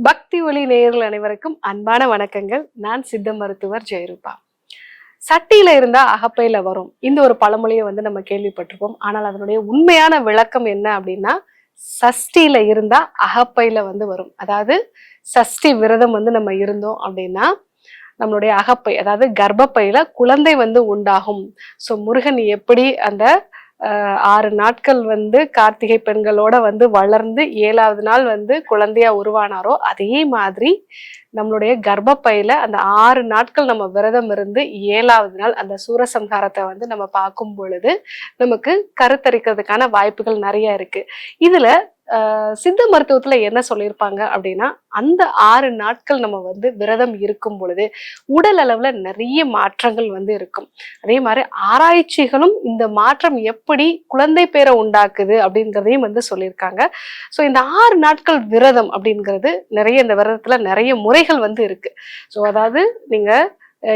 பக்தி ஒளி நேயர்கள் அனைவருக்கும் அன்பான வணக்கங்கள். நான் சித்த மருத்துவர் ஜெயரூபா. சட்டியில இருந்தா அகப்பையில வரும். இந்த ஒரு பழமொழியை வந்து நம்ம கேள்விப்பட்டிருப்போம். ஆனால் அதனுடைய உண்மையான விளக்கம் என்ன அப்படின்னா சஷ்டியில இருந்தா அகப்பையில வந்து வரும். அதாவது சஷ்டி விரதம் வந்து நம்ம இருந்தோம் அப்படின்னா நம்மளுடைய அகப்பை அதாவது கர்ப்பப்பையில குழந்தை வந்து உண்டாகும். ஸோ முருகன் எப்படி அந்த ஆறு நாட்கள் வந்து கார்த்திகை பெண்களோட வந்து வளர்ந்து ஏழாவது நாள் வந்து குழந்தையா உருவானாரோ அதே மாதிரி நம்மளுடைய கர்ப்பப்பையில அந்த ஆறு நாட்கள் நம்ம விரதம் இருந்து ஏழாவது நாள் அந்த சூரசம்ஹாரத்தை வந்து நம்ம பார்க்கும் பொழுது நமக்கு கருத்தரிக்கிறதுக்கான வாய்ப்புகள் நிறைய இருக்கு. இதுல சித்த மருத்துவத்துல என்ன சொல்லியிருப்பாங்க அப்படின்னா அந்த ஆறு நாட்கள் நம்ம வந்து விரதம் இருக்கும் பொழுது உடல் அளவுல நிறைய மாற்றங்கள் வந்து இருக்கும். அதே மாதிரி ஆராய்ச்சிகளும் இந்த மாற்றம் எப்படி குழந்தை பேரை உண்டாக்குது அப்படிங்கிறதையும் வந்து சொல்லியிருக்காங்க. ஸோ இந்த ஆறு நாட்கள் விரதம் அப்படிங்கிறது நிறைய இந்த விரதத்துல நிறைய முறைகள் வந்து இருக்கு. ஸோ அதாவது நீங்க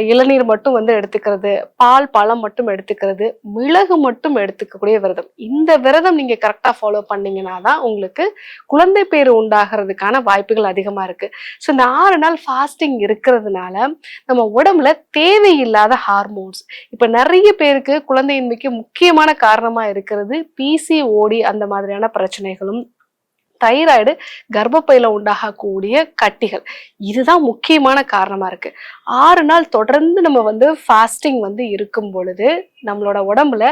இளநீர் மட்டும் வந்து எடுத்துக்கிறது பால் பழம் மட்டும் எடுத்துக்கிறது மிளகு மட்டும் எடுத்துக்கக்கூடிய விரதம். இந்த விரதம் நீங்கள் கரெக்டாக ஃபாலோ பண்ணீங்கன்னா தான் உங்களுக்கு குழந்தை பேர் உண்டாகிறதுக்கான வாய்ப்புகள் அதிகமாக இருக்குது ஸோ இந்த ஆறு நாள் ஃபாஸ்டிங் இருக்கிறதுனால நம்ம உடம்புல தேவையில்லாத ஹார்மோன்ஸ் இப்போ நிறைய பேருக்கு குழந்தையின்மைக்கு முக்கியமான காரணமாக இருக்கிறது பிசிஓடி அந்த மாதிரியான பிரச்சனைகளும் தைராய்டு கர்ப்பப்பையில உண்டாகக்கூடிய கட்டிகள். இதுதான் முக்கியமான காரணமா இருக்கு. ஆறு நாள் தொடர்ந்து நம்ம வந்து ஃபாஸ்டிங் வந்து இருக்கும் பொழுது நம்மளோட உடம்புல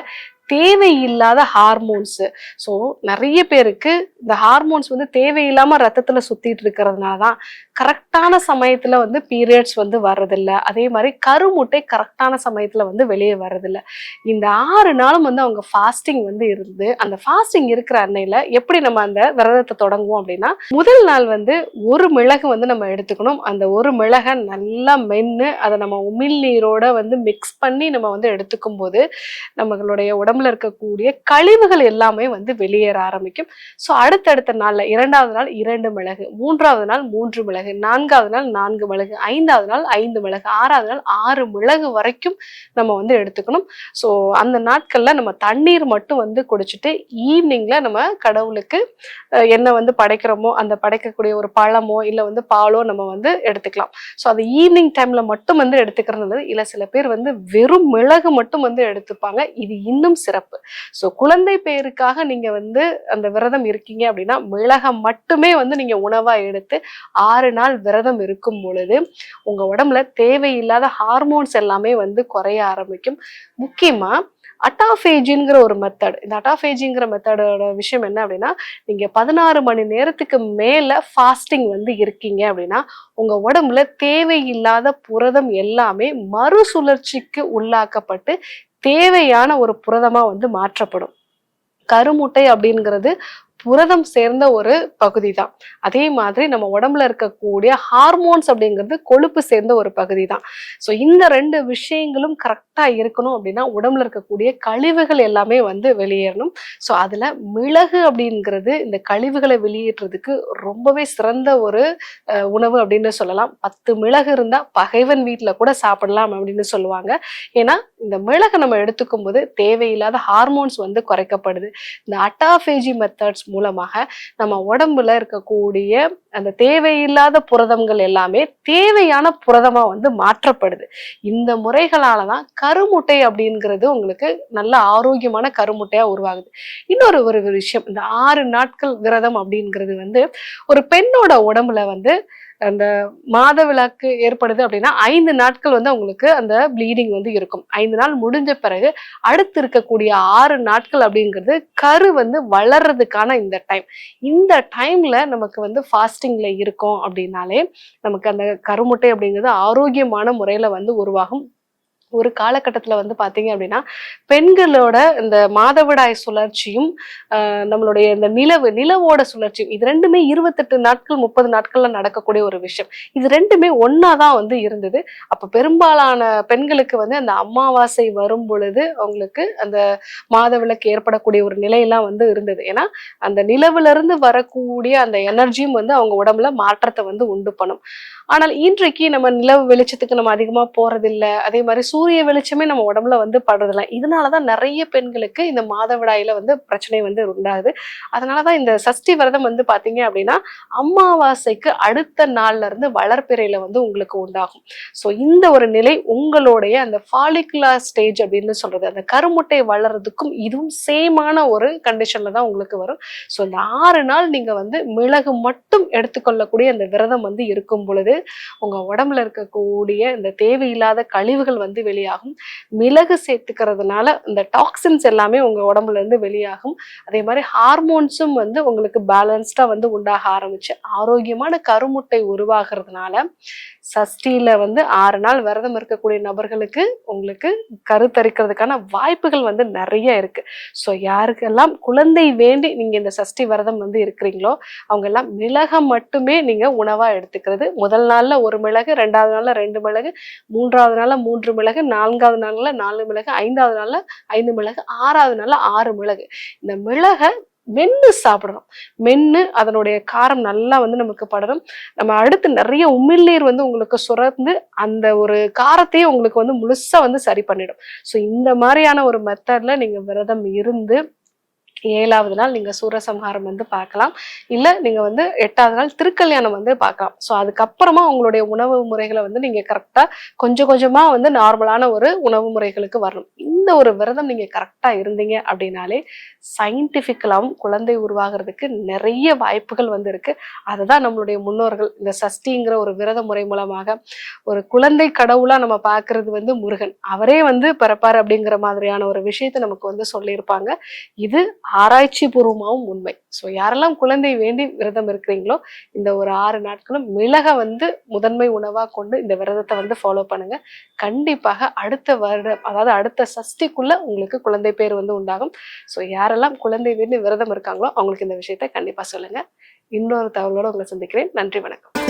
தேவையில்லாத ஹார்மோன்ஸு ஸோ நிறைய பேருக்கு இந்த ஹார்மோன்ஸ் வந்து தேவையில்லாமல் ரத்தத்தில் சுற்றிட்டு இருக்கிறதுனால தான் கரெக்டான சமயத்தில் வந்து பீரியட்ஸ் வந்து வர்றதில்ல. அதே மாதிரி கருமுட்டை கரெக்டான சமயத்தில் வந்து வெளியே வர்றதில்ல. இந்த ஆறு நாளும் வந்து அவங்க ஃபாஸ்டிங் வந்து இருந்து அந்த ஃபாஸ்டிங் இருக்கிற அன்னையில் எப்படி நம்ம அந்த விரதத்தை தொடங்குவோம் அப்படின்னா முதல் நாள் வந்து ஒரு மிளகு வந்து நம்ம எடுத்துக்கணும். அந்த ஒரு மிளகை நல்லா மென்று அதை நம்ம உமிழ் நீரோட வந்து மிக்ஸ் பண்ணி நம்ம வந்து எடுத்துக்கும் போது நம்மளுடைய உடம்பு உடம்புல இருக்கக்கூடிய கழிவுகள் எல்லாமே வந்து வெளியேற ஆரம்பிக்கும். ஸோ அடுத்தடுத்த நாள்ல இரண்டாவது நாள் இரண்டு மிளகு மூன்றாவது நாள் மூன்று மிளகு நான்காவது நாள் நான்கு மிளகு ஐந்தாவது நாள் ஐந்து மிளகு ஆறாவது நாள் ஆறு மிளகு வரைக்கும் நம்ம வந்து எடுத்துக்கணும். ஸோ அந்த நாட்கள்ல நம்ம தண்ணீர் மட்டும் வந்து குடிச்சிட்டு ஈவினிங்ல நம்ம கடவுளுக்கு என்ன வந்து படைக்கிறோமோ அந்த படைக்கக்கூடிய ஒரு பழமோ இல்லை வந்து பாலோ நம்ம வந்து எடுத்துக்கலாம். ஸோ அது ஈவினிங் டைம்ல மட்டும் வந்து எடுத்துக்கிறது இல்லை. சில பேர் வந்து வெறும் மிளகு மட்டும் வந்து எடுத்துப்பாங்க. இது இன்னும் சிறப்பு. ஸோ குழந்தை பேருக்காக நீங்க வந்து அந்த விரதம் இருக்கீங்க அப்படின்னா மிளகம் மட்டுமே வந்து நீங்க உணவா எடுத்து ஆறு நாள் விரதம் இருக்கும் பொழுது உங்க உடம்புல தேவையில்லாத ஹார்மோன்ஸ் எல்லாமே வந்து குறைய ஆரம்பிக்கும். முக்கியமா அட்டாஃபேஜிங்கிற ஒரு மெத்தட் இந்த அட்டாஃபேஜிங்கிற மெத்தடோட விஷயம் என்ன அப்படின்னா நீங்க பதினாறு மணி நேரத்துக்கு மேல ஃபாஸ்டிங் வந்து இருக்கீங்க அப்படின்னா உங்க உடம்புல தேவையில்லாத புரதம் எல்லாமே மறுசுழற்சிக்கு உள்ளாக்கப்பட்டு தேவையான ஒரு புரதமா வந்து மாற்றப்படும். கருமுட்டை அப்படிங்கிறது புரதம் சேர்ந்த ஒரு பகுதி தான் அதே மாதிரி நம்ம உடம்புல இருக்கக்கூடிய ஹார்மோன்ஸ் அப்படிங்கிறது கொழுப்பு சேர்ந்த ஒரு பகுதி தான் ஸோ இந்த ரெண்டு விஷயங்களும் கரெக்டா இருக்கணும் அப்படின்னா உடம்புல இருக்கக்கூடிய கழிவுகள் எல்லாமே வந்து வெளியேறணும். ஸோ அதுல மிளகு அப்படிங்கிறது இந்த கழிவுகளை வெளியேற்றுறதுக்கு ரொம்பவே சிறந்த ஒரு உணவு அப்படின்னு சொல்லலாம். பத்து மிளகு இருந்தா பகைவன் வீட்டில் கூட சாப்பிடலாம் அப்படின்னு சொல்லுவாங்க. ஏன்னா இந்த மிளகை நம்ம எடுத்துக்கும் போது தேவையில்லாத ஹார்மோன்ஸ் வந்து குறைக்கப்படுது. இந்த அட்டாஃபேஜி மெத்தட்ஸ் மூலமாக நம்ம உடம்புல இருக்கக்கூடிய அந்த தேவையில்லாத புரதங்கள் எல்லாமே தேவையான புரதமாக வந்து மாற்றப்படுது. இந்த முறைகளால தான் கருமுட்டை அப்படிங்கிறது உங்களுக்கு நல்ல ஆரோக்கியமான கருமுட்டையாக உருவாகுது. இன்னொரு ஒரு விஷயம் இந்த ஆறு நாட்கள் விரதம் அப்படிங்கிறது வந்து ஒரு பெண்ணோட உடம்புல வந்து அந்த மாத விளக்கு ஏற்படுது அப்படின்னா ஐந்து நாட்கள் வந்து அவங்களுக்கு அந்த ப்ளீடிங் வந்து இருக்கும். ஐந்து நாள் முடிஞ்ச பிறகு அடுத்து இருக்கக்கூடிய ஆறு நாட்கள் அப்படிங்கிறது கரு வந்து வளர்றதுக்கான இந்த டைம் இந்த டைம்ல நமக்கு வந்து ஃபாஸ்டிங்ல இருக்கோம் அப்படின்னாலே நமக்கு அந்த கருமுட்டை அப்படிங்கிறது ஆரோக்கியமான முறையில வந்து உருவாகும். ஒரு காலகட்டத்துல வந்து பார்த்தீங்க அப்படின்னா பெண்களோட இந்த மாதவிடாய் சுழற்சியும் நம்மளுடைய இந்த நிலவு நிலவோட சுழற்சியும் இது ரெண்டுமே இருபத்தெட்டு நாட்கள் முப்பது நாட்கள்ல நடக்கக்கூடிய ஒரு விஷயம். இது ரெண்டுமே ஒன்னாதான் வந்து இருந்தது. அப்ப பெரும்பாலான பெண்களுக்கு வந்து அந்த அமாவாசை வரும் பொழுது அவங்களுக்கு அந்த மாதவிளக்கு ஏற்படக்கூடிய ஒரு நிலையெல்லாம் வந்து இருந்தது. ஏன்னா அந்த நிலவுல இருந்து வரக்கூடிய அந்த எனர்ஜியும் வந்து அவங்க உடம்புல மாற்றத்தை வந்து உண்டு பண்ணும். ஆனால் இன்றைக்கு நம்ம நிலவு வெளிச்சத்துக்கு நம்ம அதிகமா போறதில்ல. அதே மாதிரி சூரிய சூரிய வெளிச்சமே நம்ம உடம்புல வந்து படுறதில்ல. இதனாலதான் நிறைய பெண்களுக்கு இந்த மாதவிடாயில வந்து பிரச்சனை வந்து உண்டாகுது. அதனாலதான் இந்த சஷ்டி விரதம் வந்து பார்த்தீங்க அப்படின்னா அமாவாசைக்கு அடுத்த நாள்ல இருந்து வளர்ப்பிறையில வந்து உங்களுக்கு உண்டாகும். ஸோ இந்த ஒரு நிலை உங்களுடைய அந்த ஃபாலிகுலர் ஸ்டேஜ் அப்படின்னு சொல்றது அந்த கருமுட்டை வளர்றதுக்கும் இதுவும் சேமான ஒரு கண்டிஷன்ல தான் உங்களுக்கு வரும். ஸோ இந்த ஆறு நாள் நீங்க வந்து மிளகு மட்டும் எடுத்துக்கொள்ளக்கூடிய அந்த விரதம் வந்து இருக்கும் பொழுது உங்க உடம்புல இருக்கக்கூடிய இந்த தேவையில்லாத கழிவுகள் வந்து வெளியாகும் மிளகு சேர்த்துக்கிறதுனால இந்த டாக்ஸின்ஸ் எல்லாமே உங்கள் உடம்புல இருந்து வெளியாகும். அதே மாதிரி ஹார்மோன்ஸும் வந்து உங்களுக்கு பேலன்ஸ்டாக வந்து உண்டாக ஆரம்பிச்சு ஆரோக்கியமான கருமுட்டை உருவாகிறதுனால சஷ்டியில் வந்து ஆறு நாள் விரதம் இருக்கக்கூடிய நபர்களுக்கு உங்களுக்கு கருத்தரிக்கிறதுக்கான வாய்ப்புகள் வந்து நிறைய இருக்குது ஸோ யாருக்கெல்லாம் குழந்தை வேண்டி நீங்கள் இந்த சஷ்டி விரதம் வந்து இருக்கிறீங்களோ அவங்கெல்லாம் மிளகை மட்டுமே நீங்கள் உணவாக எடுத்துக்கிறது. முதல் நாளில் ஒரு மிளகு ரெண்டாவது நாளில் ரெண்டு மிளகு மூன்றாவது நாளில் மூன்று மிளகு நான்காவது நாளில் நாலு மிளகு ஐந்தாவது நாளில் ஐந்து மிளகு ஆறாவது நாளில் ஆறு மிளகு. இந்த மிளகை மென்னு சாப்பிடணும். மென்னு அதனுடைய காரம் நல்லா வந்து நமக்கு படணும். நம்ம அடுத்து நிறைய உமிழ்நீர் வந்து உங்களுக்கு சுரந்து அந்த ஒரு காரத்தையே உங்களுக்கு வந்து முழுசா வந்து சரி பண்ணிடும். ஸோ இந்த மாதிரியான ஒரு மெத்தட்ல நீங்க விரதம் இருந்து ஏழாவது நாள் நீங்கள் சூரசம்ஹாரம் வந்து பார்க்கலாம். இல்லை நீங்கள் வந்து எட்டாவது நாள் திருக்கல்யாணம் வந்து பார்க்கலாம். ஸோ அதுக்கப்புறமா உங்களுடைய உணவு முறைகளை வந்து நீங்கள் கரெக்டாக கொஞ்சம் கொஞ்சமாக வந்து நார்மலான ஒரு உணவு முறைகளுக்கு வரணும். இந்த ஒரு விரதம் நீங்கள் கரெக்டாக இருந்தீங்க அப்படின்னாலே சயின்டிஃபிக்கலாகவும் குழந்தை உருவாகிறதுக்கு நிறைய வாய்ப்புகள் வந்து இருக்கு. அதுதான் நம்மளுடைய முன்னோர்கள். இந்த சஷ்டிங்கிற ஒரு விரத முறை மூலமாக ஒரு குழந்தை கடவுளாக நம்ம பார்க்கறது வந்து முருகன். அவரே வந்து பிறப்பார் அப்படிங்கிற மாதிரியான ஒரு விஷயத்தை நமக்கு வந்து சொல்லியிருப்பாங்க. இது ஆராய்ச்சி பூர்வமாகவும் உண்மை. ஸோ யாரெல்லாம் குழந்தை வேண்டி விரதம் இருக்கிறீங்களோ இந்த ஒரு ஆறு நாட்களும் மிளகை வந்து முதன்மை உணவாக கொண்டு இந்த விரதத்தை வந்து ஃபாலோ பண்ணுங்க. கண்டிப்பாக அடுத்த வருடம் அதாவது அடுத்த சஷ்டிக்குள்ள உங்களுக்கு குழந்தை பேர் வந்து உண்டாகும். ஸோ யாரெல்லாம் குழந்தை வேண்டி விரதம் இருக்காங்களோ அவங்களுக்கு இந்த விஷயத்த கண்டிப்பாக சொல்லுங்க. இன்னொரு தகவலோடு உங்களை சந்திக்கிறேன். நன்றி வணக்கம்.